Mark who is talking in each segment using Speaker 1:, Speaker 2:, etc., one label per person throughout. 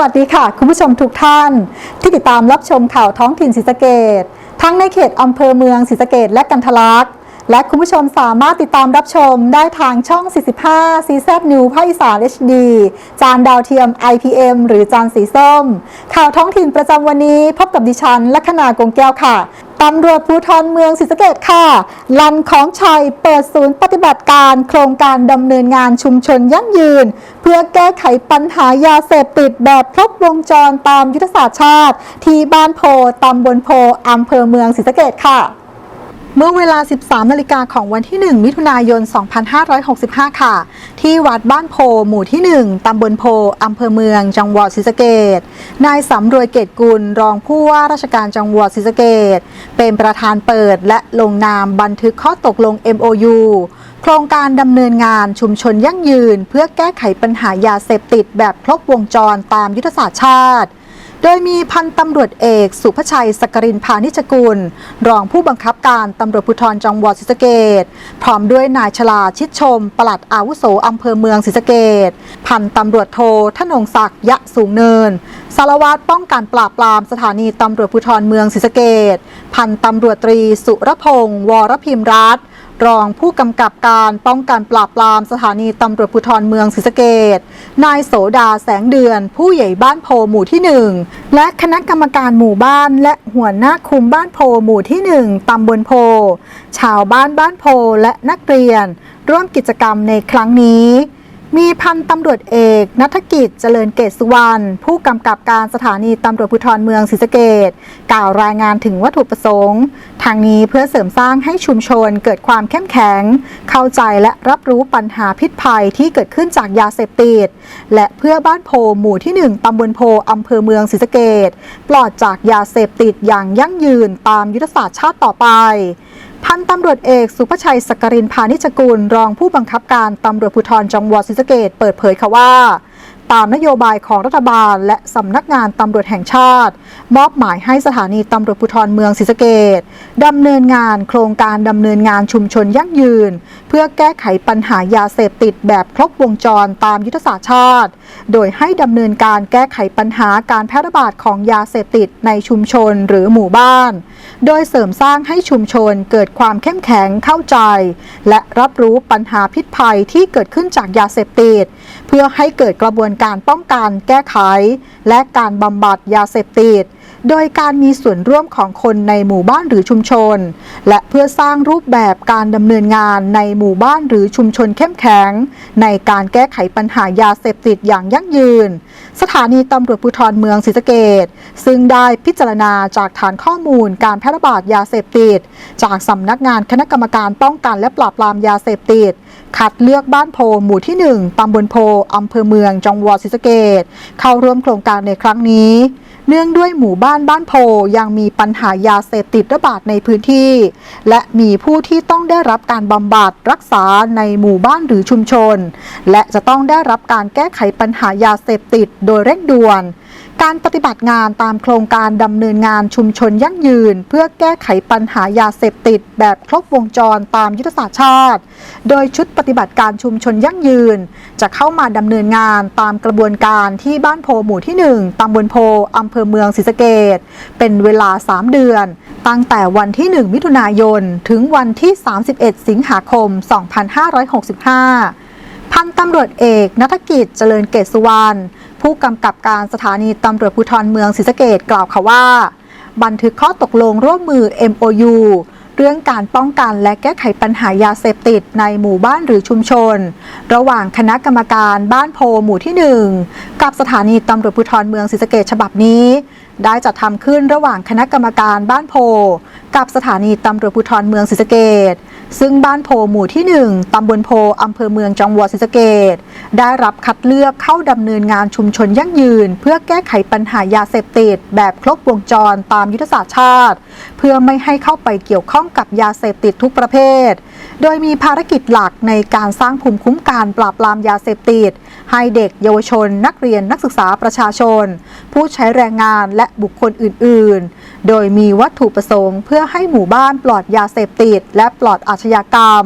Speaker 1: วัสดีค่ะ คุณผู้ชมทุกท่าน ที่ติดตามรับชมข่าวท้องถิ่นศรีสะเกดทั้งในเขตอำเภอเมืองศรีสะเกดและกันทะลักและคุณผู้ชมสามารถติดตามรับชมได้ทางช่อง 45 CZ New ภาคอีสาน HD จานดาวเทียม IPM หรือจานสีส้ม ข่าวท้องถิ่นประจำวันนี้พบกับดิฉันลัคนากงแก้วค่ะ ตำรวจภูธรเมืองศรีสะเกดค่ะ ลันของชัยเปิดศูนย์ปฏิบัติการโครงการดำเนินงานชุมชนยั่งยืน เพื่อแก้ไขปัญหายาเสพติดแบบครบวงจรตามยุทธศาสตร์ชาติ ที่บ้านโพตำบลโพอำเภอเมืองศรีสะเกดค่ะ เมื่อเวลา 13 นาฬิกาของวันที่ 1 มิถุนายน 2565 ค่ะ ที่วัดบ้านโพ หมู่ที่ 1 ตำบลโพ อำเภอเมือง จังหวัดศรีสะเกดนายสำรวยเกตกุล รองผู้ว่าราชการจังหวัดศรีสะเกดเป็นประธานเปิดและลงนามบันทึกข้อตกลง MOU โครงการดำเนินงานชุมชนยั่งยืน เพื่อแก้ไขปัญหายาเสพติดแบบครบวงจรตามยุทธศาสตร์ชาติ โดยมีพันตำรวจเอก สุภชัยสกรินพานิชกุล รองผู้บังคับการตำรวจภูธรจังหวัดศรีสะเกดพร้อมด้วยนายชลาชิดชม ปลัดอาวุโสอำเภอเมืองศรีสะเกดพันตำรวจโททนงศักดิ์ยะสูงเนิน สารวัตรป้องกันปราบปรามสถานีตำรวจภูธรเมืองศรีสะเกดพันตำรวจตรีสุรพงศ์วรพิมรัตน์ รองผู้กำกับการป้องกันปราบปรามสถานีตำรวจภูธรเมืองศรีสะเกดนายโสดาแสงเดือน ผู้ใหญ่บ้านโพหมู่ที่หนึ่งและคณะกรรมการหมู่บ้าน และหัวหน้าคุมบ้านโพหมู่ที่หนึ่งตำบลโพ ชาวบ้านบ้านโพและนักเรียน ร่วมกิจกรรมในครั้งนี้ มีพันตำรวจเอกนัฐกิจเจริญเกษสุวรรณผู้กำกับการสถานีตำรวจภูธรเมืองศรีสะเกดกล่าวรายงานถึงวัตถุประสงค์ ทางนี้เพื่อเสริมสร้างให้ชุมชนเกิดความเข้มแข็ง เข้าใจและรับรู้ปัญหาพิษภัยที่เกิดขึ้นจากยาเสพติด และเพื่อบ้านโพหมู่ที่ 1ตำบลโพอำเภอเมืองศรีสะเกดปลอดจากยาเสพติดอย่างยั่งยืนตามยุทธศาสตร์ชาติต่อไป พันตำรวจเอกสุภชัยสกรินพานิชกุล รองผู้บังคับการตำรวจภูธรจังหวัดศรีสะเกดเปิดเผยค่ะว่า ตามนโยบายของรัฐบาล และสำนักงานตำรวจแห่งชาติ มอบหมายให้สถานีตำรวจภูธรเมืองศรีสะเกดดำเนินงานโครงการดำเนินงานชุมชนยั่งยืน เพื่อแก้ไขปัญหายาเสพติดแบบครบวงจรตามยุทธศาสตร์ชาติ โดยให้ดำเนินการแก้ไขปัญหาการแพร่ระบาดของยาเสพติดในชุมชนหรือหมู่บ้าน โดยเสริมสร้างให้ชุมชนเกิดความเข้มแข็งเข้าใจ และรับรู้ปัญหาพิษภัยที่เกิดขึ้นจากยาเสพติด เพื่อให้เกิดกระบวนการป้องกันแก้ไข และการบำบัดยาเสพติด โดยการมีส่วนร่วมของคนในหมู่บ้านหรือชุมชน และเพื่อสร้างรูปแบบการดำเนินงานในหมู่บ้านหรือชุมชนเข้มแข็ง ในการแก้ไขปัญหายาเสพติดอย่างยั่งยืน สถานีตำรวจภูธรเมืองศรีสะเกดซึ่งได้พิจารณาจากฐานข้อมูลการแพร่ระบาดยาเสพติด จากสำนักงานคณะกรรมการป้องกันและปราบปรามยาเสพติดคัดเลือกบ้านโพหมู่ที่ 1ตำบลโพอำเภอเมืองจังหวัดศรีสะเกดเข้าร่วมโครงการในครั้งนี้ เนื่องด้วยหมู่บ้านบ้านโพยังมีปัญหายาเสพติดระบาดในพื้นที่ และมีผู้ที่ต้องได้รับการบำบัดรักษาในหมู่บ้านหรือชุมชน และจะต้องได้รับการแก้ไขปัญหายาเสพติดโดยเร่งด่วน การปฏิบัติงานตามโครงการดำเนินงานชุมชนยั่งยืน เพื่อแก้ไขปัญหายาเสพติด แบบครบวงจรตามยุทธศาสตร์ชาติ โดยชุดปฏิบัติการชุมชนยั่งยืน จะเข้ามาดำเนินงานตามกระบวนการที่บ้านโพหมู่ที่ 1ตำบลโพอำเภอเมืองศรีสะเกดเป็นเวลา 3 เดือน ตั้งแต่วันที่ 1 มิถุนายน ถึงวันที่ 31 สิงหาคม 2565 พันตำรวจเอกนัฐกิจเจริญเกษสุวรรณผู้กำกับการสถานีตำรวจภูธรเมืองศรีสะเกดกล่าวค่ะว่า บันทึกข้อตกลงร่วมมือ MOU เรื่องการป้องกันและแก้ไขปัญหายาเสพติดในหมู่บ้านหรือชุมชน ระหว่างคณะกรรมการบ้านโพหมู่ที่ 1 กับสถานีตำรวจภูธรเมืองศรีสะเกดฉบับนี้ได้จัดทำขึ้นระหว่างคณะกรรมการบ้านโพ กับสถานีตำรวจภูธรเมืองศรีสะเกดซึ่งบ้านโพหมู่ที่ 1 ตำบลโพอำเภอเมืองจังหวัดศรีสะเกดได้รับคัดเลือกเข้าดำเนินงานชุมชนยั่งยืน เพื่อแก้ไขปัญหายาเสพติด แบบครบวงจรตามยุทธศาสตร์ชาติ เพื่อไม่ให้เข้าไปเกี่ยวข้องกับยาเสพติดทุกประเภท โดยมีภารกิจหลักในการสร้างภูมิคุ้มกันปราบปรามยาเสพติด ให้เด็กเยาวชน นักเรียนนักศึกษาประชาชน ผู้ใช้แรงงานและบุคคลอื่น ๆ โดยมีวัตถุประสงค์ เพื่อให้หมู่บ้านปลอดยาเสพติด และปลอดอาชญากรรม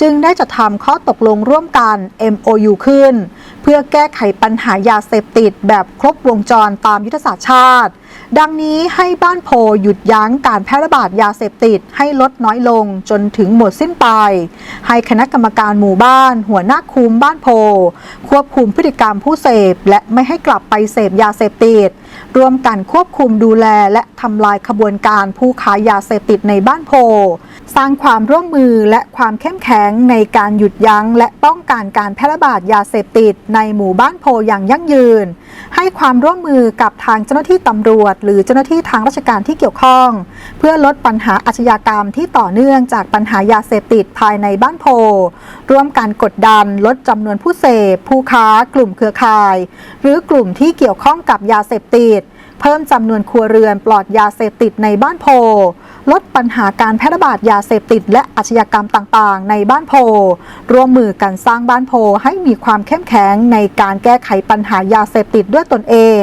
Speaker 1: จึงได้จัดทำข้อตกลงร่วมกัน MOU ขึ้น เพื่อแก้ไขปัญหายาเสพติดแบบครบวงจรตามยุทธศาสตร์ชาติ ดังนี้ให้บ้านโพหยุดยั้งการแพร่ระบาดยาเสพติดให้ลดน้อยลงจนถึงหมดสิ้นไป ให้คณะกรรมการหมู่บ้าน หัวหน้าคุมบ้านโพ ควบคุมพฤติกรรมผู้เสพ และไม่ให้กลับไปเสพยาเสพติดร่วมกันควบคุมดูแลและทำลายขบวนการผู้ค้ายาเสพติดในบ้านโพ สร้างความร่วมมือและความเข้มแข็งในการหยุดยั้ง และป้องกันการแพร่ระบาดยาเสพติดในหมู่บ้านโพอย่างยั่งยืน ให้ความร่วมมือกับทางเจ้าหน้าที่ตำรวจหรือเจ้าหน้าที่ทางราชการที่เกี่ยวข้อง เพื่อลดปัญหาอาชญากรรมที่ต่อเนื่องจากปัญหายาเสพติดภายในบ้านโพ ร่วมการกดดันลดจำนวนผู้เสพ ผู้ค้ากลุ่มเครือข่าย หรือกลุ่มที่เกี่ยวข้องกับยาเสพติด พิ่มจำนวนครัวเรือนปลอดยาเสพติดในบ้านโพ ลดปัญหาการแพร่ระบาดยาเสพติดและอาชญากรรมต่างๆ ในบ้านโพ ร่วมมือกันสร้างบ้านโพให้มีความเข้มแข็งในการแก้ไขปัญหายาเสพติดด้วยตนเอง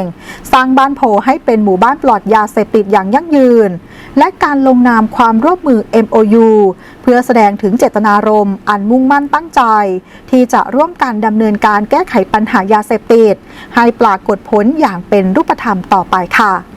Speaker 1: สร้างบ้านโพให้เป็นหมู่บ้านปลอดยาเสพติดอย่างยั่งยืน และการลงนามความร่วมมือ MOU เพื่อแสดงถึงเจตนารมณ์อันมุ่งมั่นตั้งใจ ที่จะร่วมกันดำเนินการแก้ไขปัญหายาเสพติด ให้ปรากฏผลอย่างเป็นรูปธรรมต่อไปค่ะ